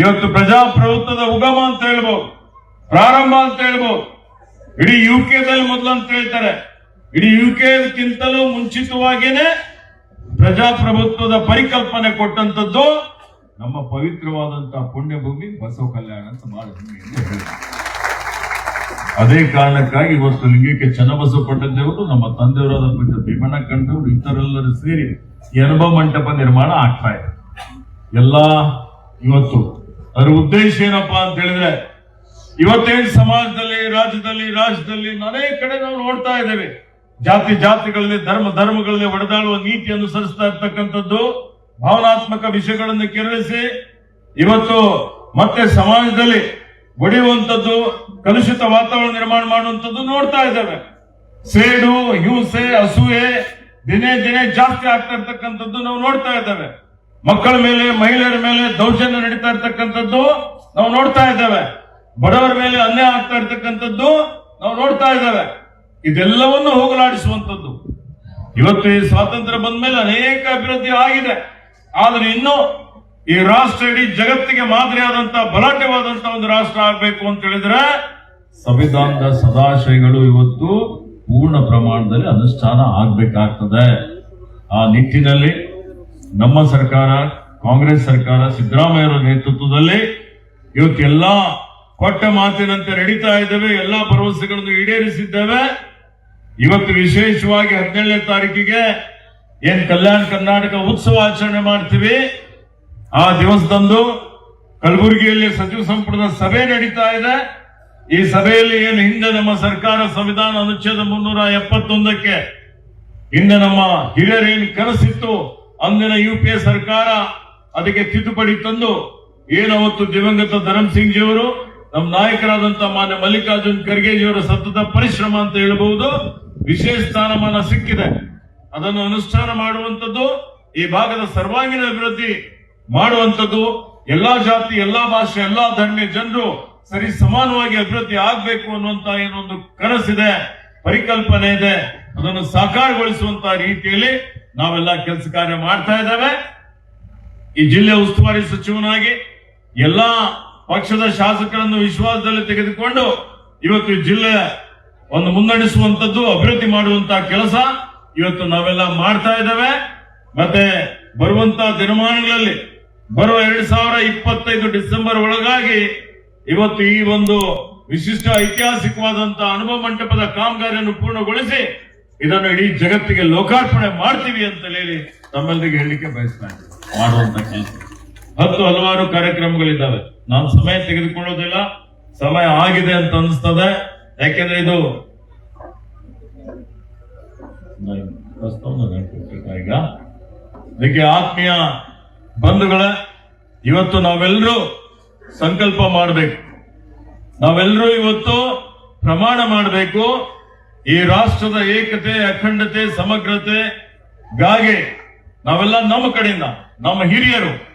ಇವತ್ತು ಪ್ರಜಾಪ್ರಭುತ್ವದ ಉಗಮ ಅಂತ ಹೇಳ್ಬೋದು, ಪ್ರಾರಂಭ ಅಂತ ಹೇಳ್ಬೋದು. ಇಡೀ ಯು ದಲ್ಲಿ ಮೊದಲು ಅಂತ ಹೇಳ್ತಾರೆ. ಇಡೀ ಯು ಕೆಕ್ಕಿಂತಲೂ ಮುಂಚಿತವಾಗಿಯೇ ಪ್ರಜಾಪ್ರಭುತ್ವದ ಪರಿಕಲ್ಪನೆ ಕೊಟ್ಟಂತದ್ದು ನಮ್ಮ ಪವಿತ್ರವಾದಂತಹ ಪುಣ್ಯಭೂಮಿ ಬಸವ ಕಲ್ಯಾಣ ಅಂತ ಮಾಡಿದ್ವಿ. ಅದೇ ಕಾರಣಕ್ಕಾಗಿ ಇವತ್ತು ಲಿಂಗಕ್ಕೆ ಚನ್ನಬಸವ ಪಟ್ಟದೇವರು ನಮ್ಮ ತಂದೆಯವರಾದ ಭೀಮಣ್ಣ ಕಂಡವರು ಇತರೆಲ್ಲರೂ ಸೇರಿ ಈ ಅನುಭವ ಮಂಟಪ ನಿರ್ಮಾಣ ಆಗ್ತಾ ಇದೆ. ಎಲ್ಲ ಇವತ್ತು ಅದರ ಉದ್ದೇಶ ಏನಪ್ಪಾ ಅಂತ ಹೇಳಿದ್ರೆ, ಇವತ್ತೇನು ಸಮಾಜದಲ್ಲಿ, ರಾಜ್ಯದಲ್ಲಿ ರಾಜ್ಯದಲ್ಲಿ ಅನೇಕ ಕಡೆ ನಾವು ನೋಡ್ತಾ ಇದ್ದೇವೆ. ಜಾತಿ ಜಾತಿಗಳಲ್ಲಿ, ಧರ್ಮ ಧರ್ಮಗಳಲ್ಲಿ ಒಡೆದಾಡುವ ನೀತಿ ಅನುಸರಿಸ್ತಾ ಇರ್ತಕ್ಕಂಥದ್ದು, ಭಾವನಾತ್ಮಕ ವಿಷಯಗಳನ್ನು ಕೆರಳಿಸಿ, ಇವತ್ತು ಮತ್ತೆ ಸಮಾಜದಲ್ಲಿ ಒಡೆಯುವಂಥದ್ದು, ಕಲುಷಿತ ವಾತಾವರಣ ನಿರ್ಮಾಣ ಮಾಡುವಂಥದ್ದು ನೋಡ್ತಾ ಇದ್ದೇವೆ. ಸೇಡು ಹಿಂಸೆ ಅಸೂಯೆ ದಿನೇ ದಿನೇ ಜಾಸ್ತಿ ಆಗ್ತಾ ಇರ್ತಕ್ಕಂಥದ್ದು ನಾವು ನೋಡ್ತಾ ಇದ್ದೇವೆ. ಮಕ್ಕಳ ಮೇಲೆ, ಮಹಿಳೆಯರ ಮೇಲೆ ದೌರ್ಜನ್ಯ ನಡೀತಾ ಇರ್ತಕ್ಕಂಥದ್ದು ನಾವು ನೋಡ್ತಾ ಇದ್ದೇವೆ. ಬಡವರ ಮೇಲೆ ಅನ್ಯಾಯ ಆಗ್ತಾ ಇರ್ತಕ್ಕಂಥದ್ದು ನಾವು ನೋಡ್ತಾ ಇದ್ದೇವೆ. ಇದೆಲ್ಲವನ್ನು ಹೋಗಲಾಡಿಸುವಂಥದ್ದು. ಇವತ್ತು ಈ ಸ್ವಾತಂತ್ರ್ಯ ಬಂದ ಮೇಲೆ ಅನೇಕ ಅಭಿವೃದ್ಧಿ ಆಗಿದೆ. ಆದ್ರೆ ಇನ್ನು ಈ ರಾಷ್ಟ್ರ ಇಡೀ ಜಗತ್ತಿಗೆ ಮಾದರಿಯಾದಂತಹ ಬಲಾಢ್ಯವಾದಂತಹ ಒಂದು ರಾಷ್ಟ್ರ ಆಗ್ಬೇಕು ಅಂತ ಹೇಳಿದ್ರೆ ಸಂವಿಧಾನದ ಸದಾಶಯಗಳು ಇವತ್ತು ಪೂರ್ಣ ಪ್ರಮಾಣದಲ್ಲಿ ಅನುಷ್ಠಾನ ಆಗ್ಬೇಕಾಗ್ತದೆ. ಆ ನಿಟ್ಟಿನಲ್ಲಿ ನಮ್ಮ ಸರ್ಕಾರ, ಕಾಂಗ್ರೆಸ್ ಸರ್ಕಾರ, ಸಿದ್ದರಾಮಯ್ಯರ ನೇತೃತ್ವದಲ್ಲಿ ಇವತ್ತೆಲ್ಲ ಕೊಟ್ಟ ಮಾತಿನಂತೆ ನಡೀತಾ ಇದ್ದೇವೆ, ಎಲ್ಲಾ ಭರವಸೆಗಳನ್ನು ಈಡೇರಿಸಿದ್ದೇವೆ. ಇವತ್ತು ವಿಶೇಷವಾಗಿ ಹದಿನೇಳನೇ ತಾರೀಕಿಗೆ ಏನ್ ಕಲ್ಯಾಣ ಕರ್ನಾಟಕ ಉತ್ಸವ ಆಚರಣೆ ಮಾಡ್ತೀವಿ. ಆ ದಿವಸದಂದು ಕಲಬುರಗಿಯಲ್ಲಿ ಸಚಿವ ಸಂಪುಟದ ಸಭೆ ನಡೀತಾ ಇದೆ. ಈ ಸಭೆಯಲ್ಲಿ ಏನು ಹಿಂದೆ ನಮ್ಮ ಸರ್ಕಾರ ಸಂವಿಧಾನ ಅನುಚ್ಛೇದ ಮುನ್ನೂರ ಎಪ್ಪತ್ತೊಂದಕ್ಕೆ ಹಿಂದೆ ನಮ್ಮ ಹಿರಿಯರು ಏನು ಕನಸಿತ್ತು ಅಂದಿನ ಯು ಪಿ ಎ ಸರ್ಕಾರ ಅದಕ್ಕೆ ತಿದ್ದುಪಡಿ ತಂದು ಏನು ಅವತ್ತು ದಿವಂಗತ ಧರಮ್ ಸಿಂಗ್ ಜಿಯವರು ನಮ್ಮ ನಾಯಕರಾದಂತಹ ಮಾನ್ಯ ಮಲ್ಲಿಕಾರ್ಜುನ್ ಖರ್ಗೆಜಿಯವರ ಸತತ ಪರಿಶ್ರಮ ಅಂತ ಹೇಳಬಹುದು, ವಿಶೇಷ ಸ್ಥಾನಮಾನ ಸಿಕ್ಕಿದೆ. ಅದನ್ನು ಅನುಷ್ಠಾನ ಮಾಡುವಂಥದ್ದು, ಈ ಭಾಗದ ಸರ್ವಾಂಗೀಣ ಅಭಿವೃದ್ಧಿ ಮಾಡುವಂಥದ್ದು, ಎಲ್ಲಾ ಜಾತಿ, ಎಲ್ಲಾ ಭಾಷೆ, ಎಲ್ಲಾ ಧರ್ಮೀಯ ಜನರು ಸರಿ ಸಮಾನವಾಗಿ ಅಭಿವೃದ್ಧಿ ಆಗಬೇಕು ಅನ್ನುವಂತ ಏನೊಂದು ಕನಸಿದೆ, ಪರಿಕಲ್ಪನೆ ಇದೆ, ಅದನ್ನು ಸಾಕಾರಗೊಳಿಸುವಂತಹ ರೀತಿಯಲ್ಲಿ ನಾವೆಲ್ಲ ಕೆಲಸ ಕಾರ್ಯ ಮಾಡ್ತಾ ಇದ್ದೇವೆ. ಈ ಜಿಲ್ಲೆ ಉಸ್ತುವಾರಿ ಸಚಿವನಾಗಿ ಎಲ್ಲಾ ಪಕ್ಷದ ಶಾಸಕರನ್ನು ವಿಶ್ವಾಸದಲ್ಲಿ ತೆಗೆದುಕೊಂಡು ಇವತ್ತು ಜಿಲ್ಲೆ ಒಂದು ಮುನ್ನಡೆಸುವಂತದ್ದು ಅಭಿವೃದ್ಧಿ ಮಾಡುವಂತಹ ಕೆಲಸ ಇವತ್ತು ನಾವೆಲ್ಲ ಮಾಡ್ತಾ ಇದ್ದೇವೆ. ಮತ್ತೆ ಬರುವಂತ ದಿನಮಾನಗಳಲ್ಲಿ ಬರುವ ಎರಡ್ ಸಾವಿರ ಇಪ್ಪತ್ತೈದು ಡಿಸೆಂಬರ್ ಒಳಗಾಗಿ ಇವತ್ತು ಈ ಒಂದು ವಿಶಿಷ್ಟ ಐತಿಹಾಸಿಕವಾದಂತಹ ಅನುಭವ ಮಂಟಪದ ಕಾಮಗಾರಿಯನ್ನು ಪೂರ್ಣಗೊಳಿಸಿ ಇದನ್ನು ಇಡೀ ಜಗತ್ತಿಗೆ ಲೋಕಾರ್ಪಣೆ ಮಾಡ್ತೀವಿ ಅಂತ ಹೇಳಿ ನಮ್ಮೆಲ್ಲರಿಗೆ ಹೇಳಲಿಕ್ಕೆ ಬಯಸ್ತಾ ಇದ್ದೀನಿ. ಮಾಡುವಂತ ಕೆಲಸ. ಹತ್ತು ಹಲವಾರು ಕಾರ್ಯಕ್ರಮಗಳಿದ್ದಾವೆ. ನಾನು ಸಮಯ ತೆಗೆದುಕೊಳ್ಳೋದಿಲ್ಲ. ಸಮಯ ಆಗಿದೆ ಅಂತ ಅನಿಸ್ತದೆ ಯಾಕೆಂದ್ರೆ ಇದು ಈಗ. ಅದಕ್ಕೆ ಆತ್ಮೀಯ ಬಂಧುಗಳ, ಇವತ್ತು ನಾವೆಲ್ಲರೂ ಸಂಕಲ್ಪ ಮಾಡಬೇಕು. ನಾವೆಲ್ಲರೂ ಇವತ್ತು ಪ್ರಮಾಣ ಮಾಡಬೇಕು. ಈ ರಾಷ್ಟ್ರದ ಏಕತೆ ಅಖಂಡತೆ ಸಮಗ್ರತೆ ಗಾಗೆ ನಾವೆಲ್ಲ ನಮ್ಮ ಕಡೆಯಿಂದ ನಮ್ಮ ಹಿರಿಯರು.